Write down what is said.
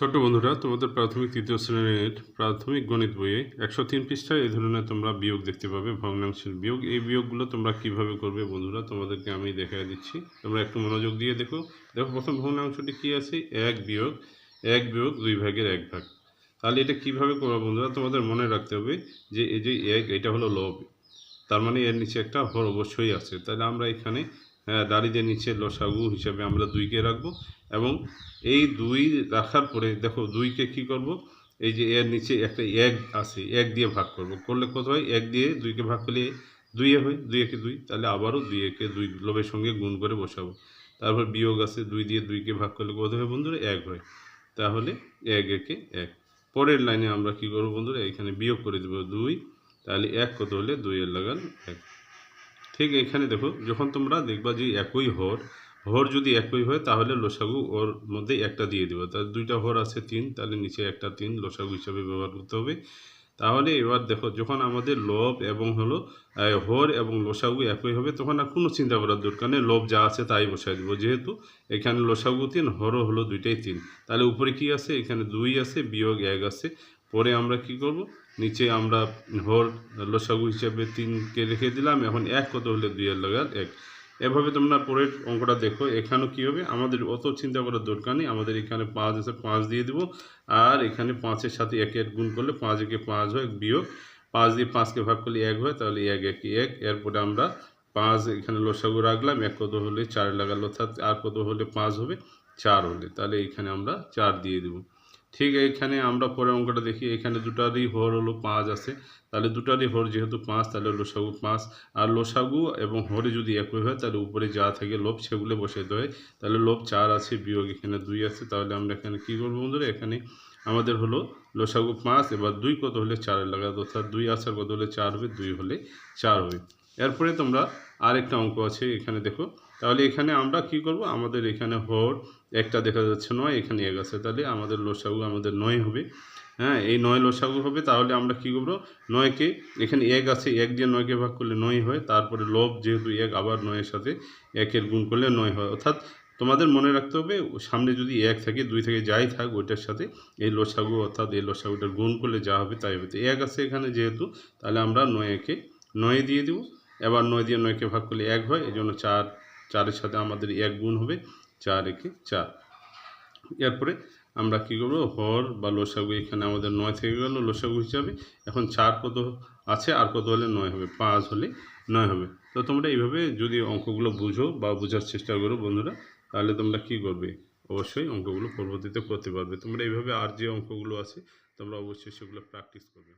ছোট্ট বন্ধুরা তোমাদের প্রাথমিক তৃতীয় শ্রেণির প্রাথমিক গণিত বইয়ে একশো তিন পৃষ্ঠায় এই ধরনের তোমরা বিয়োগ দেখতে পাবে ভগ্নাংশের বিয়োগ। এই বিয়োগগুলো তোমরা কীভাবে করবে বন্ধুরা তোমাদেরকে আমি দেখাই দিচ্ছি। তোমরা একটু মনোযোগ দিয়ে দেখো। দেখো প্রথম ভগ্নাংশটি কি আছে? এক বিয়োগ এক বিয়োগ দুই ভাগের এক ভাগ। তাহলে এটা কীভাবে করব বন্ধুরা? তোমাদের মনে রাখতে হবে যে এই যে এক এটা হলো লব। তার মানে এর নিচে একটা হর অবশ্যই আছে। তাহলে আমরা এখানে হ্যাঁ, দাড়িদের নিচে লসাগু হিসাবে আমরা দুইকে রাখব। এবং এই দুই রাখার পরে দেখো দুইকে কি করব? এই যে এর নিচে একটা এক আছে, এক দিয়ে ভাগ করব। করলে কত হয়? এক দিয়ে দুইকে ভাগ করলে দুইয়ে হয়, দুই একে দুই। তাহলে আবারও দুই একে দুই লোভের সঙ্গে গুণ করে বসাবো। তারপর বিয়োগ আছে দুই দিয়ে দুইকে ভাগ করলে কত হয় বন্ধুরা? এক হয়। তাহলে এক একে এক। পরের লাইনে আমরা কি করব বন্ধুরা? এখানে বিয়োগ করে দেবো দুই। তাহলে এক কত হলে দুইয়ের লাগান এক। ঠিক এখানে দেখো, যখন তোমরা দেখবা যে একই হর হর যদি একই হয়, তাহলে লসাগু ওর মধ্যে একটা দিয়ে দেবো। তাহলে দুইটা হর আছে তিন, তাহলে নিচে একটা তিন লসাগু হিসাবে ব্যবহার করতে হবে। তাহলে এবার দেখো, যখন আমাদের লব এবং হলো হর এবং লসাগু একই হবে, তখন আর কোনো চিন্তা করার দরকার নেই। লব যা আছে তাই বসাই দেবো। যেহেতু এখানে লসাগু তিন হরও হলো দুইটাই তিন। তাহলে উপরে কি আছে? এখানে দুই আছে, বিয়োগ এক আছে। পরে আমরা কি করব? নিচে আমরা হর লসাগু হিসাবে তিনকে রেখে দিলাম। এখন এক কত হলে দুইয়ের লাগার এক? এভাবে তোমরা পরের অঙ্কটা দেখো, এখানেও কী হবে? আমাদের অত চিন্তা করার দরকার নেই, আমাদের এখানে পাঁচ আছে পাঁচ দিয়ে দেবো, আর এখানে পাঁচের সাথে এক এক গুণ করলে পাঁচ একে পাঁচ হয়, বিয়োগ। পাঁচ দিয়ে পাঁচকে ভাগ করলে এক হয়, তাহলে এক এক এক। এরপরে আমরা পাঁচ এখানে লসাগু রাখলাম, এক কত হলে চার লাগালো অর্থাৎ আর কত হলে পাঁচ হবে? চার হলে। তাহলে এখানে আমরা চার দিয়ে দেবো। ঠিক এখানে আমরা পরের অঙ্কটা দেখি। এখানে দুটারই হর হলো পাঁচ আছে। তাহলে দুটারই হর যেহেতু পাঁচ, তাহলে লোসাগু পাঁচ। আর লোসাগু এবং হরে যদি একই হয়, তাহলে উপরে যা থাকে লোভ সেগুলো বসাইতে হয়। তাহলে লোভ চার আছে, বিয়োগ এখানে দুই আছে। তাহলে আমরা এখানে কী করব বন্ধুরা? এখানে আমাদের হলো লোসাগু পাঁচ, এবার দুই কত হলে চারের লাগাতে অর্থাৎ দুই আসার কত হলে চার হবে? দুই হলে চার হবে। এরপরে তোমরা আরেকটা অঙ্ক আছে, এখানে দেখো। তাহলে এখানে আমরা কি করব? আমাদের এখানে হর একটা দেখা যাচ্ছে নয়, এখানে এক আছে। তাহলে আমাদের লসাগু আমাদের নয় হবে। হ্যাঁ এই নয় লসাগু হবে, তাহলে আমরা কি করব? নয়কে, এখানে এক আছে, এক দিয়ে নয়কে ভাগ করলে নয় হয়। তারপরে লব, যেহেতু এক, আবার নয়ের সাথে একের গুণ করলে নয় হয়। অর্থাৎ তোমাদের মনে রাখতে হবে, সামনে যদি এক থাকে, দুই থেকে যাই থাক, ওইটার সাথে এই লসাগু, অর্থাৎ এই লসাগুটার গুণ করলে যা হবে তাই হবে। তো এক আছে এখানে যেহেতু, তাহলে আমরা নয় একে নয় দিয়ে দিব। এবার নয় দিয়ে নয়কে ভাগ করলে এক হয় এই জন্য চার, চারের সাথে আমাদের এক গুণ হবে, চার একে চার। এরপরে আমরা কী করব, হর বা লসাগু, এখানে আমাদের নয় থেকে গেল, লসাগু হিসাবে এখন চার কত আছে, আর কত হলে নয় হবে, পাঁচ হলে নয় হবে। তো তোমরা এইভাবে যদি অঙ্কগুলো বুঝো বা বোঝার চেষ্টা করো বন্ধুরা, তাহলে তোমরা কী করবে? অবশ্যই অঙ্কগুলো পরবর্তীতে করতে পারবে। তোমরা এইভাবে আর যে অঙ্কগুলো আছে, তোমরা অবশ্যই সেগুলো প্র্যাকটিস করবে।